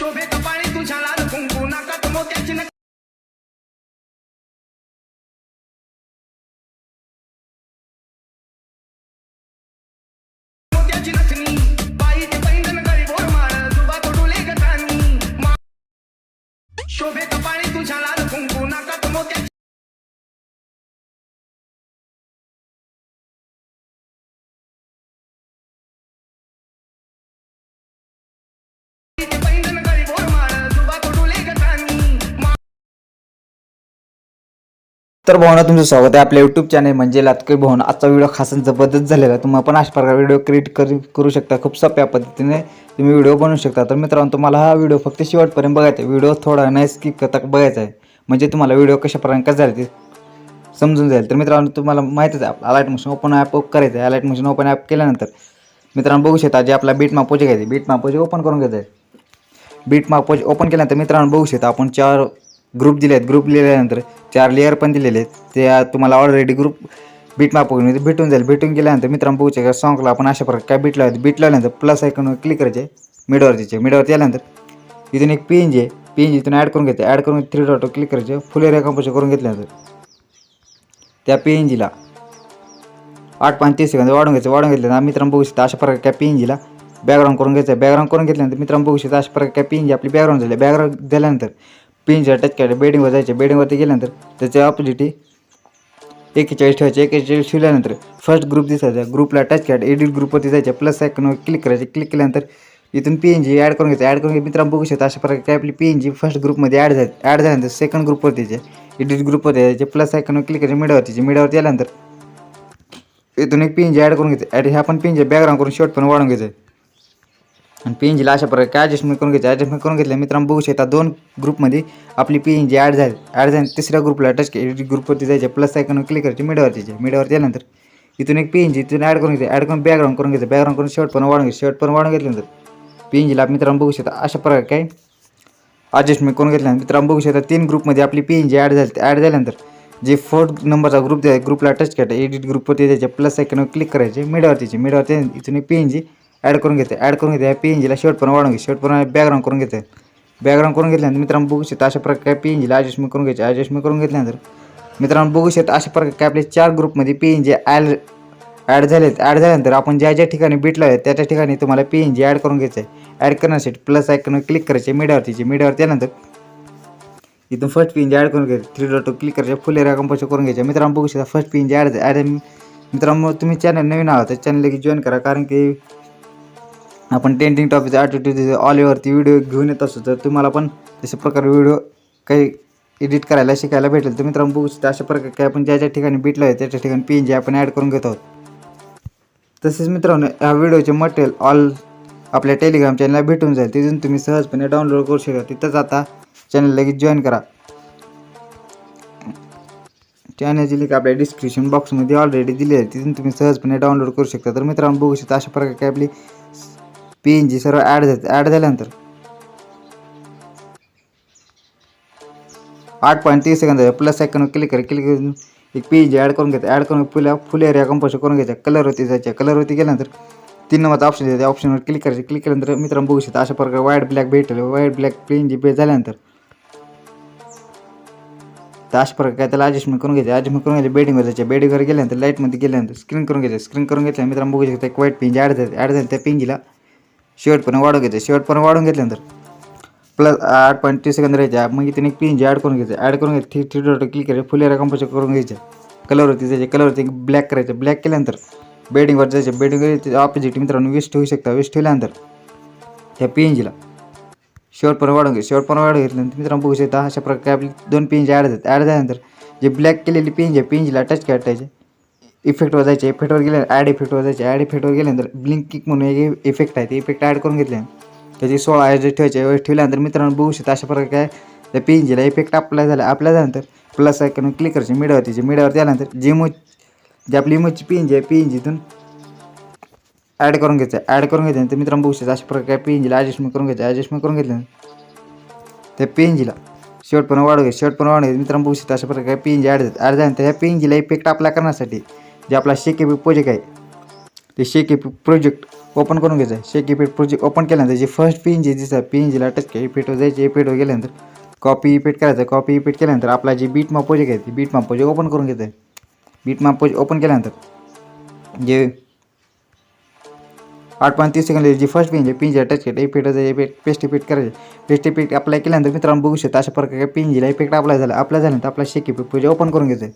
शोभे कपाळी तुझ्या लाल कुंकू नाकात मोत्याची नक मोत्याची नथनी पायीचे पैंजण गळी भोर माळ जुबात डोले गटानी शोभे कपाळी तर भावना तुमचं स्वागत आहे आपल्या यूट्यूब चॅनल म्हणजे लातके भावना. आजचा व्हिडिओ खास जबरदस्त झालेला आहे. तुम्ही पण अशा प्रकारे व्हिडिओ क्रिएट करू करू शकता. खूप सोप्या पद्धतीने तुम्ही व्हिडिओ बनवू शकता. तर मित्रांनो तुम्हाला हा व्हिडिओ फक्त शेवटपर्यंत बघायचा आहे. व्हिडिओ थोडा नाही स्किप करता बघायचा आहे. म्हणजे तुम्हाला व्हिडिओ कशा प्रकारे कसं झाले ते समजून जाईल. तर मित्रांनो तुम्हाला माहितीच आहे अलाइट मशीन ओपन ॲप करायचं आहे. अलाइट मशीन ओपन ॲप केल्यानंतर मित्रांनो बघू शकता जे आपला बीट मापोजे घ्यायचे बीट मापोजे ओपन करून घ्यायचं आहे बीट मापोज ओपन केल्यानंतर मित्रांनो बघू शकता आपण चार ग्रुप दिले आहेत. ग्रुप लिहिल्यानंतर चार लेअर पण दिलेले आहेत. ते तुम्हाला ऑलरेडी ग्रुप बीट माप भेटून जाईल. भेटून गेल्यानंतर मित्रांनो बघू शकता सॉंगला आपण अशा प्रकारे काय बीट लावत बीट लावल्यानंतर प्लस ऐकून क्लिक करायचे. मिडवरतीचे मिडवरती आल्यानंतर इथून एक P N G P N G इथून ॲड करून घ्यायचं ॲड करून थ्री डॉट क्लिक करायचे. फुल एरिया कंपोजर करून घेतल्यानंतर त्या पी एन जीला आठ पाच तीस सेकंद वाढून घ्यायचं. वाढून घेतल्यानंतर मित्रांनो बघू शकता अशा प्रकारे काय पी एन जीला बॅकग्राऊंड करून घ्यायचं बॅकग्राऊंड करून घेतल्यानंतर मित्रांनो बघू शकता अशा प्रकारे काय पी एन जी आपली बॅकग्राऊंड झाली बॅकग्राऊंड झाल्यानंतर पिनच्या टच केलं बेडिंगवर जायचे. बेडिंगवरती गेल्यानंतर त्याच्या ऑपोजिट एकेचाळीस ठेवायचे एकेचाळीस ठेवल्यानंतर फर्स्ट ग्रुप दिसायचा. ग्रुपला टच केलं एडिट ग्रुपवरती जायचे. प्लस आयकॉनवर क्लिक करायचे. क्लिक केल्यानंतर इथून पी एन जी ॲड करून घ्यायचं. ॲड करून घ्या मित्रांनो बघू शकता अशा प्रकारे काय आपली पी एन जी फर्स्ट ग्रुपमध्ये ॲड झाली. ॲड झाल्यानंतर सेकंड ग्रुपवरती यायचे. एडिट ग्रुपवरती यायचे. प्लस आयकॉनवर क्लिक करायचे. मिडावरतीचे मिडावरती आल्यानंतर इथून एक पी एन जी ॲड करून घ्यायचं. ॲड ह्या पण पी एन जी बॅकग्राऊंड करून शॉर्ट पण वाढून घ्यायचं. आणि पी एन जीला अशा प्रकारे काय ॲडजस्टमेंट करून घ्यायचं ॲडजस्टमेंट करून घेतलं मित्रांनो बघू शकता दोन ग्रुपमध्ये आपली पी एन जी ॲड झाली. ॲड झाली तिसऱ्या ग्रुपला टच एडिट ग्रुपवरती जायचे प्लस आयकॉन क्लिक करायचे. जायचे. मिडवरती आल्यानंतर इथून एक पी एन जी इथून ॲड करून घ्यायचं. ॲड करून बॅकग्राऊंड करून घ्यायचं. बॅकग्राऊंड करून शर्ट पण वाढून घ्यायचं. शर्ट पण वाढून घेतल्यानंतर जीला मित्रांनो बघू शकता अशा प्रकारे काय ॲडजस्टमेंट करून घेतल्यानंतर मित्रांनो बघू शकता तीन ग्रुपमध्ये आपली पी एन जी ॲड झाली. ॲड झाल्यानंतर जे फोर्थ नंबरचा ग्रुप द्या ग्रुपला टच करायचं. एडिट ग्रुपवरती द्यायचे प्लस सेकंडवर क्लिक करायचे. मिडवरतीचे मिडवरती इथून एक पी एन जी ॲड करून घेते. ॲड करून घेते. या पी एन जीला शॉर्ट पण वाढून घे. शॉर्ट पण बॅकग्राऊंड करून घेते. बॅकग्राऊंड करून घेतल्यानंतर मित्रांनो बघू शकता अशा प्रकारे पी एन जीला ॲडजस्टमेंट करून घ्यायचे. ॲडजस्टमेंट करून घेतल्यानंतर मित्रांनो बघू शकता अशा प्रकारे काय आपले चार ग्रुपमध्ये P N G add add झालेत. ॲड झाल्यानंतर आपण ज्या ज्या ठिकाणी बीटला आहे त्या त्या ठिकाणी तुम्हाला पी एन जी ॲड करून घ्यायचं आहे ॲड करण्यासाठी प्लस आयकॉनवर क्लिक करायचे मीडियावरतीचे मीडियावरती आल्यानंतर इथून फर्स्ट पिन ॲड करून घ्यायचं. थ्री डॉट क्लिक करायचे. फुल एरिया कंपोजर करून घ्यायचे. मित्रांनो बघू शकता फर्स्ट जी ॲड ॲड मित्रांनो तुम्ही चॅनल नवीन आहात तर चॅनल लगेच जॉईन करा. कारण की आपण टेंटिंग टॉपिक ॲटिट्यूड ऑल ओवरती व्हिडिओ घेऊन येत असतो तर तुम्हाला पण तशा प्रकारे व्हिडिओ काही एडिट करायला शिकायला भेटेल. तर मित्रांनो बघू शकता अशा प्रकारे काय आपण ज्या ज्या ठिकाणी बीटला आहे त्याच्या ठिकाणी पी एन जी आपण ॲड करून घेत आहोत. तसेच मित्रांनो ह्या व्हिडिओचे मटेरियल ऑल आपल्या टेलिग्राम चॅनलला भेटून जाईल. तिथून तुम्ही सहजपणे डाउनलोड करू शकता. तिथंच आता चॅनल लगेच जॉईन करा. चॅनलची लिंक आपल्या डिस्क्रिप्शन बॉक्समध्ये ऑलरेडी दिली आहे. तिथून तुम्ही सहजपणे डाउनलोड करू शकता. तर मित्रांनो बघू शकता अशा प्रकारे काय आपली पी एन जी सर्व ॲड झाली ॲड झाल्यानंतर. आठ पॉईंट तीस सेकंद प्लस आयकॉन क्लिक करा क्लिक करून एक पी जी ॲड करून घ्यायचं ॲड करून फुल फुल एरिया कंपोज करून घ्यायचा. कलरवरती जायच्या कलरवरती गेल्यानंतर तीन नंबरचा ऑप्शन येते. ऑप्शनवर क्लिक करायचं. क्लिक केल्यानंतर मित्रांनो बघू शकता अशा प्रकारे व्हाईट ब्लॅक भेटेल. व्हाईट ब्लॅक पी जी पे झाल्यानंतर. तर अशा प्रकारे काय त्याला ॲडजस्टमेंट करून घ्यायचे. ॲडजस्टमेंट करून घ्यायचे. बेडिंगवर जायचे. बेडिंगवर गेल्यानंतर लाईटमध्ये गेल्यानंतर स्क्रीन करून घ्यायचं. स्क्रीन करून घेतल्या मित्रांनो बघू शकता एक व्हाईट पिंजी ॲड झाली. ॲड झाली त्या पिंजीला शेवटपर्यंत वाढून घ्यायचं शेवटपर्यंत वाढून घेतल्यानंतर प्लस आठ पॉईंट तीस सेकंद राहायच्या. मग इथे एक पिंजी ॲड करून घ्यायचं. ॲड करून घ्यायचं. थ्री थ्री डॉट क्लिक करायचं. फुल कंपोज करून घ्यायचं. कलरवरती जायचे. कलरवरती ब्लॅक करायचं. ब्लॅक केल्यानंतर बेडिंगवर जायचं. बेडिंगवर ऑपोजिट मित्रांनो वेस्ट होऊ शकता. वेस्ट ठेवल्यानंतर त्या जीला शेवटपर्यंत वाढून घे. शेवटपर्यंत वाढून घेतल्यानंतर मित्रांनो बघू शकता अशा प्रकारे आपली दोन पिंजी ॲड झाले ॲड झाल्यानंतर जे ब्लॅक केलेली पिंज आहे पिंजीला टच करायचे इफेक्टवर जायचे इफेक्टवर गेले ॲड इफेक्टवर जायचे ॲड इफेक्टवर गेल्यानंतर ब्लिंक किक म्हणून एक इफेक्ट आहे ते इफेक्ट ॲड करून घेतले त्याची सोळा ॲडजस्ट ठेवायचे वेळेस ठेवल्यानंतर मित्रांनो बघू शकता अशा प्रकारे काय त्या पिंजीला इफेक्ट अप्लाय झाला अप्लाय झाल्यानंतर प्लस आयकॉन क्लिक करायचे मिडावरतीचे मिडावरती आल्यानंतर जे इमोज जे आपली इमोजची जी आहे पी एन जीतून ॲड करून घ्यायचं. ॲड करून घ्यायचं तर मित्रांनो बघू शकता अशा प्रकारे पिंजीला ॲडजस्टमेंट करून घ्यायचं ॲडजस्टमेंट करून घेतल्यानंतर त्या पिंजीला शेवटपर्यंत वाढू घ्या शेवटपर्यंत वाढू घ्या मित्रांनो बघू शकता अशा प्रकारे पिंजी ॲड ॲड झाल्यानंतर ह्या एनजीला इफेक्ट अप्लाय करण्यासाठी जे आपला शेकेपी प्रोजेक्ट आहे ते शेकेपी प्रोजेक्ट ओपन करून घ्यायचं आहे. शेक प्रोजेक्ट ओपन केल्यानंतर जे फर्स्ट पी एन जी दिसतं पी एन जीला टच केलं इफेक्टवर जायचे इफेक्टवर गेल्यानंतर कॉपी इपेट करायचं. कॉपी इपेट केल्यानंतर आपला जे बीट माप प्रोजेक्ट आहे ते बीट माप प्रोजेक्ट ओपन करून घ्यायचं आहे. बीट माप प्रोजेक्ट ओपन केल्यानंतर जे आठ पॉईंट तीस सेकंड जी फर्स्ट पिंज आहे पिंजीला टच केलं इफेक्ट इफेक्ट पेस्ट इफेक्ट करायचे. पेस्ट इफेक्ट अप्लाय केल्यानंतर मित्रांनो बघू शकता अशा प्रकारे पिंजीला इफेक्ट अप्लाय झाला अप्लाय झाल्यानंतर आपला शेक इफेक्ट पूजा ओपन करून घ्यायचं आहे.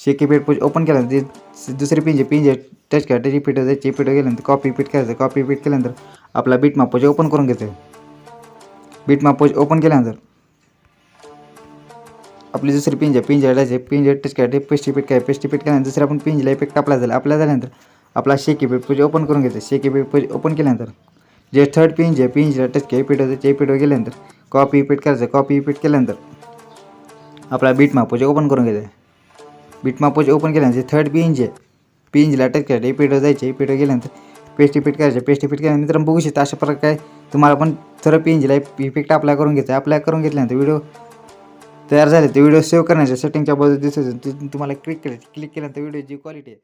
शेक इफ़ेक्ट पूजा ओपन केल्यानंतर जे दुसरी पिंजे पिंजे टच करा त्याची इफ़ेक्ट जायची इफ़ेक्ट गेल्यानंतर कॉपी इफ़ेक्ट करायचं कॉपी इफ़ेक्ट केल्यानंतर आपला बीट माप पूजा ओपन घ्यायचं आहे बीट माप पूजा ओपन केल्यानंतर आपली दुसरी पिंज पिंज आहे पिंज टच करा पेस्ट इफ़ेक्ट काय पेस्ट इफ़ेक्ट केल्यानंतर दुसरी आपण पिंजला इफ़ेक्ट अप्लाय झाला, आपला शेक इफ़ेक्ट पूजा ओपन करून घ्यायचं शेकी इफ़ेक्ट पूजा ओपन केल्यानंतर जे थर्ड पिंज आहे पिंजला टच केलं इफ़ेक्ट होतं इफ़ेक्ट गेल्यानंतर कॉपी इफ़ेक्ट करायचं कॉपी इफ़ेक्ट केल्यानंतर आपला बीट माप पूजा ओपन करून घ्यायचं बीट ओपन केल्यानंतर थर्ड पिंज आहे. पिंजला टच करायचं पेटवर जायचे पेटवर गेल्यानंतर पेस्ट इफेक्ट करायचं पेस्ट इफेक्ट केल्यानंतर मित्रांनो बघू शकता अशा प्रकारे तुम्हाला पण थर पिंजला इफेक्ट अप्लाय करून घ्यायचा अप्लाय करून घेतल्यानंतर व्हिडिओ तयार झाले ते व्हिडिओ सेव्ह करण्याच्या सेटिंगच्या बाजू दिसत तुम्हाला क्लिक केलं क्लिक केल्यानंतर व्हिडिओची क्वालिटी आहे.